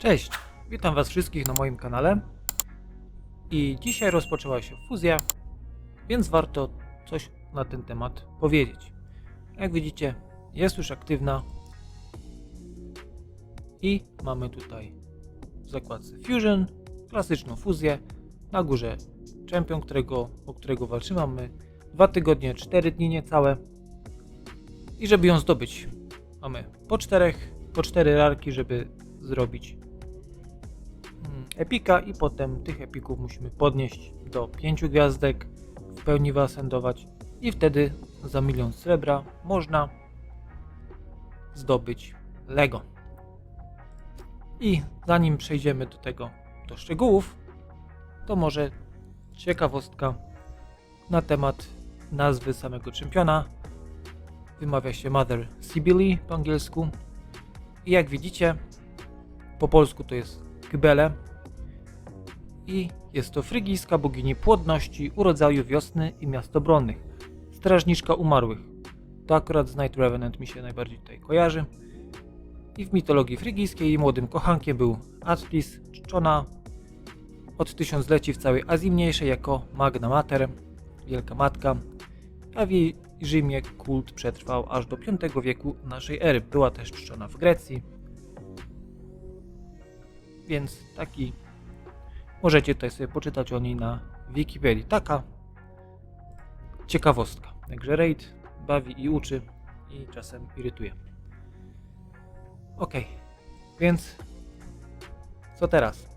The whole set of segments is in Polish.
Cześć, witam Was wszystkich na moim kanale. I dzisiaj rozpoczęła się fuzja, więc warto coś na ten temat powiedzieć. Jak widzicie, jest już aktywna i mamy tutaj w zakładce Fusion klasyczną fuzję. Na górze czempion, którego, o którego walczymy. Mamy 2 tygodnie, 4 dni niecałe. I żeby ją zdobyć, mamy po czterech, po cztery rarki, żeby zrobić epika i potem tych epików musimy podnieść do 5 gwiazdek, w pełni wyasendować i wtedy za milion srebra można zdobyć Lego. I zanim przejdziemy do tego, do szczegółów, to może ciekawostka na temat nazwy samego czempiona. Wymawia się Mother Sibylle po angielsku. I jak widzicie, po polsku to jest Kybele. I jest to frygijska bogini płodności, urodzaju wiosny i miast obronnych. Strażniczka umarłych. To akurat z Night Revenant mi się najbardziej tutaj kojarzy. I w mitologii frygijskiej jej młodym kochankiem był Attis, czczona od tysiącleci w całej Azji Mniejszej jako Magna Mater, Wielka Matka, a w jej Rzymie kult przetrwał aż do V wieku naszej ery. Była też czczona w Grecji. Więc taki możecie tutaj sobie poczytać o niej na Wikipedii. Taka ciekawostka. Także raid bawi i uczy i czasem irytuje. Ok, więc co teraz?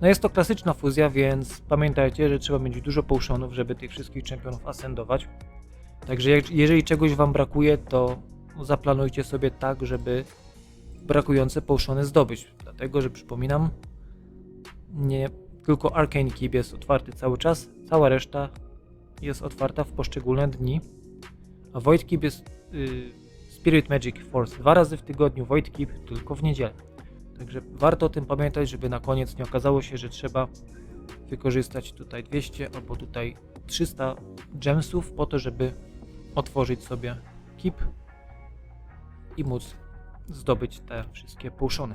No jest to klasyczna fuzja, więc pamiętajcie, że trzeba mieć dużo potionów, żeby tych wszystkich czempionów asendować. Także jeżeli czegoś Wam brakuje, to zaplanujcie sobie tak, żeby brakujące potiony zdobyć. Dlatego, że przypominam, nie tylko Arcane Keep jest otwarty cały czas, cała reszta jest otwarta w poszczególne dni. A Void Keep jest y, Spirit Magic Force dwa razy w tygodniu, Void Keep tylko w niedzielę. Także warto o tym pamiętać, żeby na koniec nie okazało się, że trzeba wykorzystać tutaj 200 albo tutaj 300 gemsów po to, żeby otworzyć sobie keep i móc zdobyć te wszystkie potiony.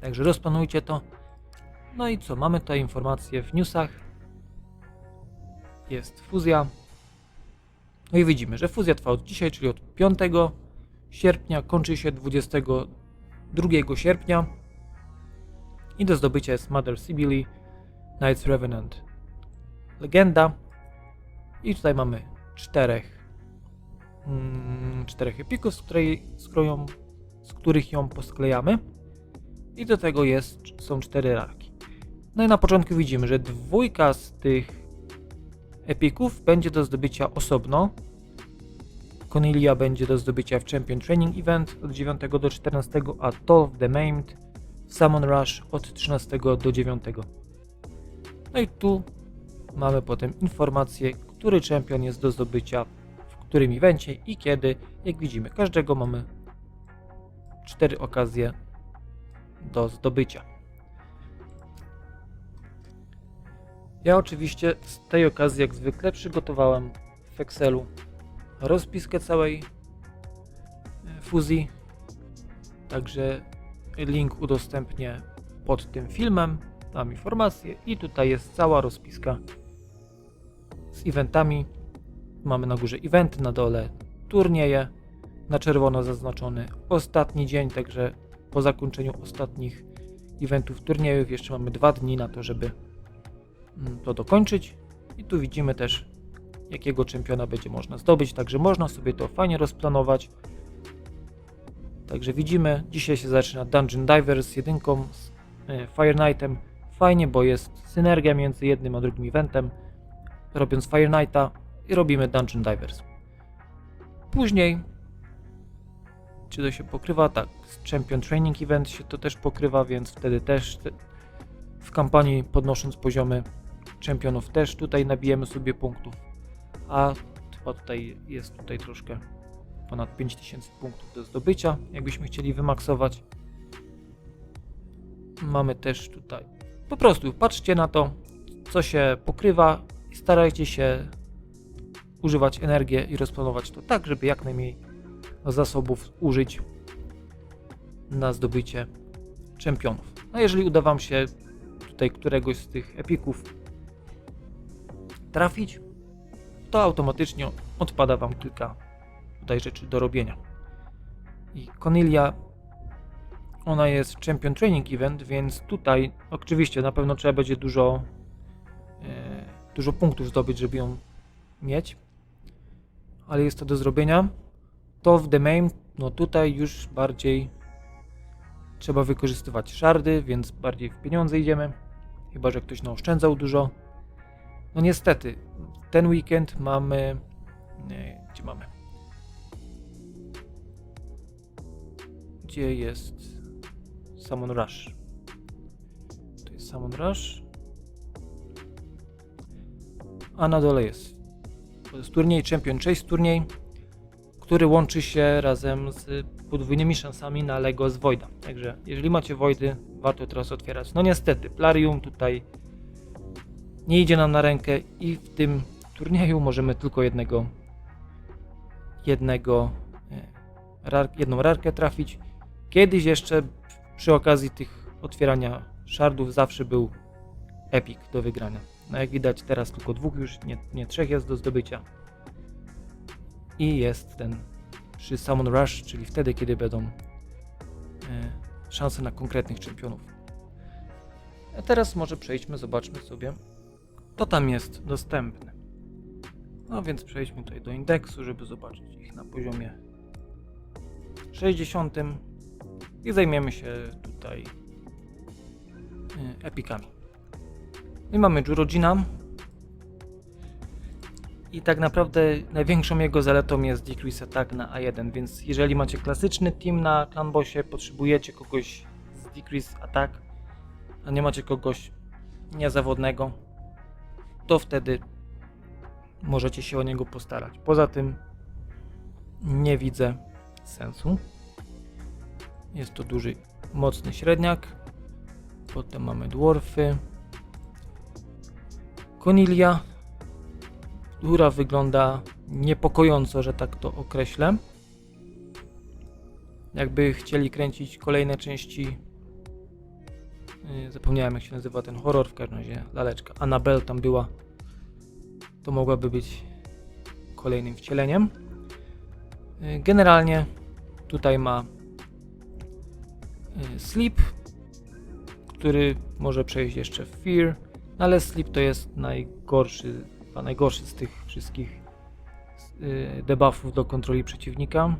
Także rozplanujcie to. No i co? Mamy tutaj informacje w newsach. Jest fuzja. No i widzimy, że fuzja trwa od dzisiaj, czyli od 5 sierpnia, kończy się 22 sierpnia. I do zdobycia jest Mother Sibylle, Knights Revenant, Legenda. I tutaj mamy czterech, mm, czterech epików, z, której, z, którą, z których ją posklejamy. I do tego jest, są cztery rarki. No i na początku widzimy, że dwójka z tych epików będzie do zdobycia osobno. Cornelia będzie do zdobycia w Champion Training Event od 9 do 14, a Tolf the Maimed w Summon Rush od 13 do 9. No i tu mamy potem informację, który czempion jest do zdobycia w którym evencie i kiedy. Jak widzimy, każdego mamy cztery okazje do zdobycia. Ja oczywiście z tej okazji jak zwykle przygotowałem w Excelu rozpiskę całej e, fuzji. Także link udostępnię pod tym filmem. Tam informacje i tutaj jest cała rozpiska z eventami. Mamy na górze eventy, na dole turnieje. Na czerwono zaznaczony ostatni dzień, także po zakończeniu ostatnich eventów turniejów jeszcze mamy dwa dni na to, żeby to dokończyć. I tu widzimy też jakiego czempiona będzie można zdobyć, także można sobie to fajnie rozplanować. Także widzimy, dzisiaj się zaczyna Dungeon Diver z jedynką, z e, Fire Knightem. Fajnie, bo jest synergia między jednym a drugim eventem. Robiąc Fire Knighta i robimy Dungeon Divers. Później, czy to się pokrywa? Tak, z Champion Training Event się to też pokrywa, więc wtedy też te- w kampanii podnosząc poziomy czempionów też tutaj nabijemy sobie punktów. A chyba tutaj jest tutaj troszkę ponad 5000 punktów do zdobycia, jakbyśmy chcieli wymaksować. Mamy też tutaj. Po prostu patrzcie na to, co się pokrywa i starajcie się używać energię i rozplanować to tak, żeby jak najmniej zasobów użyć na zdobycie czempionów. No jeżeli uda Wam się tutaj któregoś z tych epików trafić, to automatycznie odpada Wam kilka tutaj rzeczy do robienia. I Cornelia, ona jest Champion Training Event, więc tutaj oczywiście na pewno trzeba będzie dużo, e, dużo punktów zdobyć, żeby ją mieć, ale jest to do zrobienia. To w The Main, no tutaj już bardziej trzeba wykorzystywać szardy, więc bardziej w pieniądze idziemy, chyba że ktoś naoszczędzał dużo. No niestety, ten weekend mamy. Nie, gdzie mamy? Gdzie jest Summon Rush? To jest Summon Rush. A na dole jest. To jest turniej Champion Chase turniej, który łączy się razem z podwójnymi szansami na Lego z Voida. Także jeżeli macie Voidy, warto teraz otwierać. No niestety, Plarium tutaj nie idzie nam na rękę i w tym turnieju możemy tylko jednego jednego e, jedną rarkę trafić. Kiedyś jeszcze przy okazji tych otwierania shardów zawsze był epic do wygrania. No jak widać teraz tylko dwóch już, nie, nie trzech jest do zdobycia. I jest ten przy Summon Rush, czyli wtedy kiedy będą e, szanse na konkretnych czempionów. A teraz może przejdźmy, zobaczmy sobie to tam jest dostępne. No więc przejdźmy tutaj do indeksu, żeby zobaczyć ich na poziomie 60 i zajmiemy się tutaj y, epikami. I mamy Jurodzina i tak naprawdę największą jego zaletą jest decrease attack na A1, więc jeżeli macie klasyczny team na clan bossie, potrzebujecie kogoś z decrease attack, a nie macie kogoś niezawodnego, to wtedy możecie się o niego postarać. Poza tym nie widzę sensu. Jest to duży, mocny średniak. Potem mamy dwarfy. Konilia, która wygląda niepokojąco, że tak to określę. Jakby chcieli kręcić kolejne części Zapomniałem jak się nazywa ten horror, w każdym razie laleczka. Annabelle tam była. To mogłaby być kolejnym wcieleniem. Y, Generalnie tutaj ma y, Sleep, który może przejść jeszcze w Fear, no ale Sleep to jest najgorszy, chyba najgorszy z tych wszystkich debuffów do kontroli przeciwnika.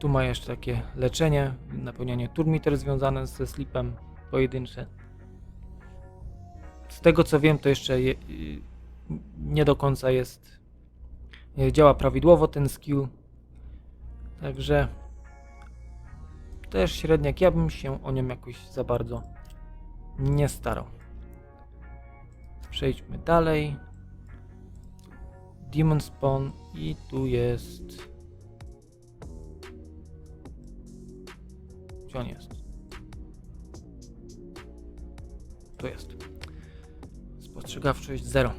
Tu ma jeszcze takie leczenie, napełnianie turmiter związane ze sleepem pojedyncze. Z tego co wiem, to jeszcze je, nie do końca jest. nie Działa prawidłowo ten skill. Także też średniak. Ja bym się o nią jakoś za bardzo nie starał. Przejdźmy dalej. Demon Spawn i tu jest. Gdzie on jest? Tu jest. Spostrzegawczość 0.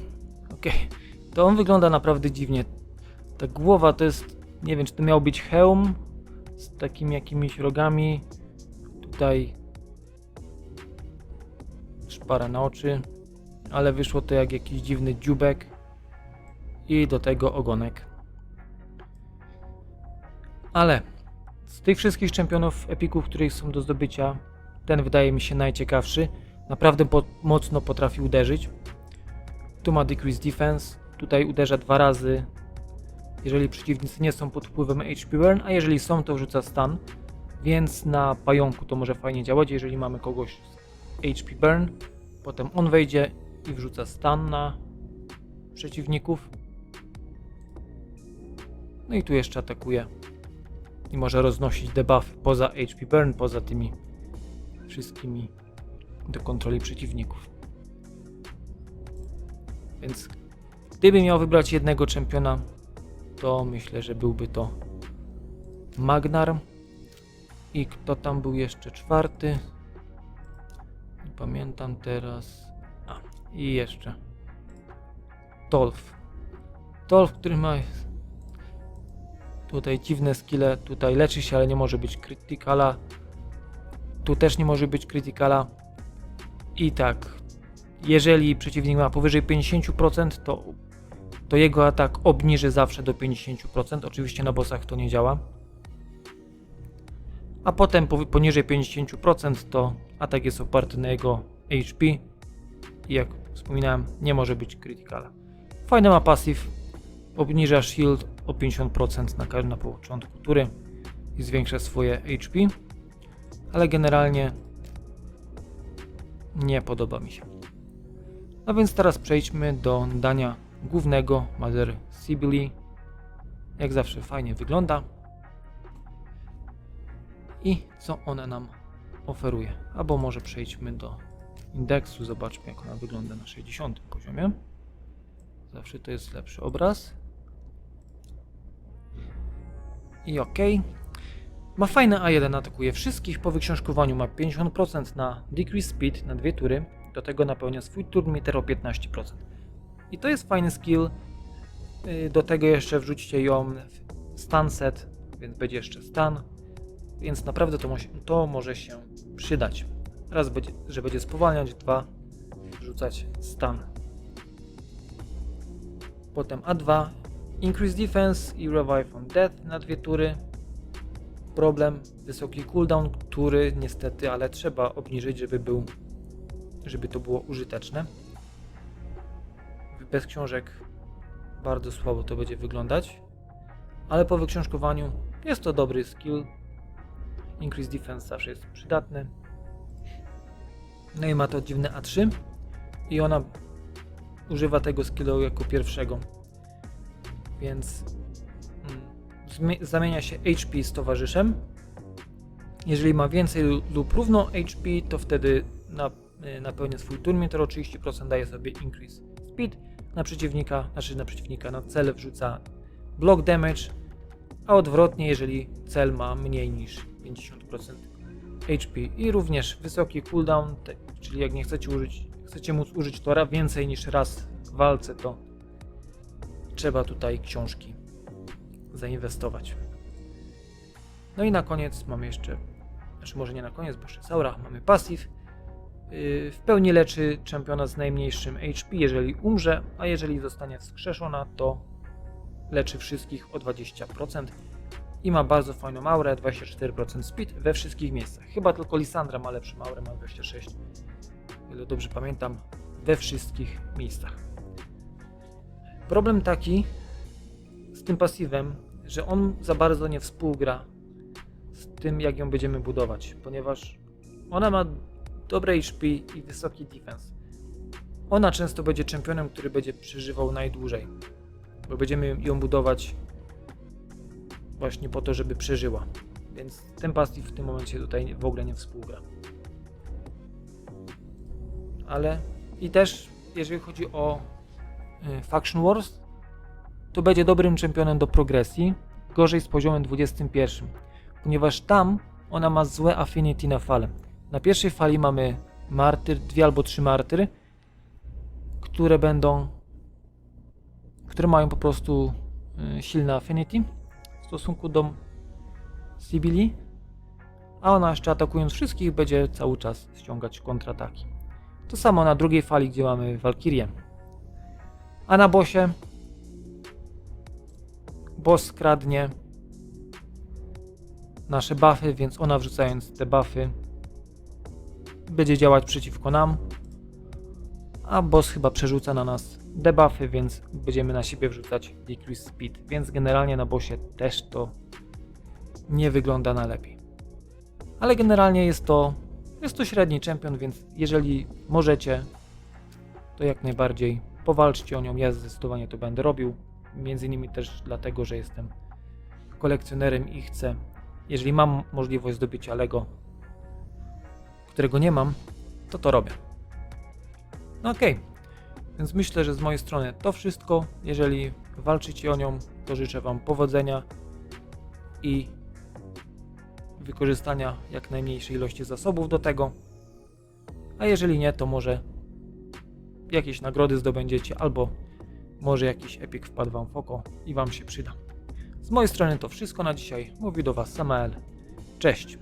Ok. To on wygląda naprawdę dziwnie. Ta głowa to jest. Nie wiem, czy to miał być hełm z takimi jakimiś rogami. Tutaj szpara na oczy, ale wyszło to jak jakiś dziwny dziubek i do tego ogonek. Ale z tych wszystkich czempionów epików, których są do zdobycia, ten wydaje mi się najciekawszy. Naprawdę po, mocno potrafi uderzyć. Tu ma Decrease Defense. Tutaj uderza dwa razy, jeżeli przeciwnicy nie są pod wpływem HP Burn, a jeżeli są, to rzuca stun. Więc na pająku to może fajnie działać, jeżeli mamy kogoś z HP Burn. Potem on wejdzie i wrzuca stun na przeciwników. No i tu jeszcze atakuje. I może roznosić debuff poza HP Burn, poza tymi wszystkimi do kontroli przeciwników. Więc gdybym miał wybrać jednego czempiona, to myślę, że byłby to Magnar. I kto tam był jeszcze czwarty? Nie pamiętam teraz. A, i jeszcze. Tolf. Tolf, który ma tutaj dziwne skille, tutaj leczy się, ale nie może być krytykala. Tu też nie może być krytykala. I tak, jeżeli przeciwnik ma powyżej 50%, to, to jego atak obniży zawsze do 50%. Oczywiście na bossach to nie działa. A potem poniżej 50% to atak jest oparty na jego HP. I jak wspominałem, nie może być krytykala. Fajny ma pasyw. Obniża shield o 50% na każdy na początku tury i zwiększa swoje HP. Ale generalnie nie podoba mi się. No więc teraz przejdźmy do dania głównego Mother Sibyli. Jak zawsze fajnie wygląda. I co ona nam oferuje. Albo może przejdźmy do indeksu, zobaczmy jak ona wygląda na 60 poziomie. Zawsze to jest lepszy obraz. I ok. Ma fajne A1, atakuje wszystkich. Po wyksiążkowaniu ma 50% na decrease speed na dwie tury. Do tego napełnia swój turn meter o 15%. I to jest fajny skill. Yy, Do tego jeszcze wrzućcie ją w stun set, więc będzie jeszcze stun. Więc naprawdę to, to może się przydać. Raz, będzie, że będzie spowalniać, dwa, wrzucać stun. Potem A2, Increase Defense i Revive on Death na dwie tury. Problem, wysoki cooldown, który niestety, ale trzeba obniżyć, żeby był, żeby to było użyteczne. Bez książek bardzo słabo to będzie wyglądać, ale po wyksiążkowaniu jest to dobry skill. Increase Defense zawsze jest przydatny. No i ma to dziwne A3 i ona używa tego skillu jako pierwszego. Więc zamienia się HP z towarzyszem. Jeżeli ma więcej lu- lub równo HP, to wtedy na, y, napełnia swój turn meter o 30%, daje sobie increase speed. Na przeciwnika, znaczy na przeciwnika, na cel wrzuca block damage, a odwrotnie, jeżeli cel ma mniej niż 50% HP i również wysoki cooldown, czyli jak nie chcecie użyć, chcecie móc użyć tora więcej niż raz w walce, to trzeba tutaj książki zainwestować. No i na koniec mamy jeszcze, znaczy może nie na koniec, bo jeszcze Saura, mamy pasyw. Yy, W pełni leczy czempiona z najmniejszym HP, jeżeli umrze, a jeżeli zostanie wskrzeszona, to leczy wszystkich o 20% i ma bardzo fajną aurę, 24% speed we wszystkich miejscach. Chyba tylko Lisandra ma lepszą aurę, ma 26, o ile dobrze pamiętam, we wszystkich miejscach. Problem taki z tym pasywem, że on za bardzo nie współgra z tym, jak ją będziemy budować, ponieważ ona ma dobre HP i wysoki defense. Ona często będzie czempionem, który będzie przeżywał najdłużej, bo będziemy ją budować właśnie po to, żeby przeżyła. Więc ten pasyw w tym momencie tutaj w ogóle nie współgra. Ale i też jeżeli chodzi o y, Faction Wars, to będzie dobrym czempionem do progresji, gorzej z poziomem 21, ponieważ tam ona ma złe affinity na falę. Na pierwszej fali mamy martyr, dwie albo trzy martyry, które będą, które mają po prostu y, silne affinity w stosunku do Sibili, a ona jeszcze atakując wszystkich będzie cały czas ściągać kontrataki. To samo na drugiej fali, gdzie mamy Valkyrię. A na bosie boss kradnie nasze buffy, więc ona wrzucając te buffy będzie działać przeciwko nam. A boss chyba przerzuca na nas debuffy, więc będziemy na siebie wrzucać decrease speed. Więc generalnie na bossie też to nie wygląda na lepiej. Ale generalnie jest to, jest to średni czempion, więc jeżeli możecie, to jak najbardziej powalczcie o nią. Ja zdecydowanie to będę robił. Między innymi też dlatego, że jestem kolekcjonerem i chcę, jeżeli mam możliwość zdobycia Lego, którego nie mam, to to robię. No okej, więc myślę, że z mojej strony to wszystko. Jeżeli walczycie o nią, to życzę Wam powodzenia i wykorzystania jak najmniejszej ilości zasobów do tego. A jeżeli nie, to może jakieś nagrody zdobędziecie, albo może jakiś epik wpadł Wam w oko i Wam się przyda. Z mojej strony to wszystko na dzisiaj. Mówi do Was Samael. Cześć.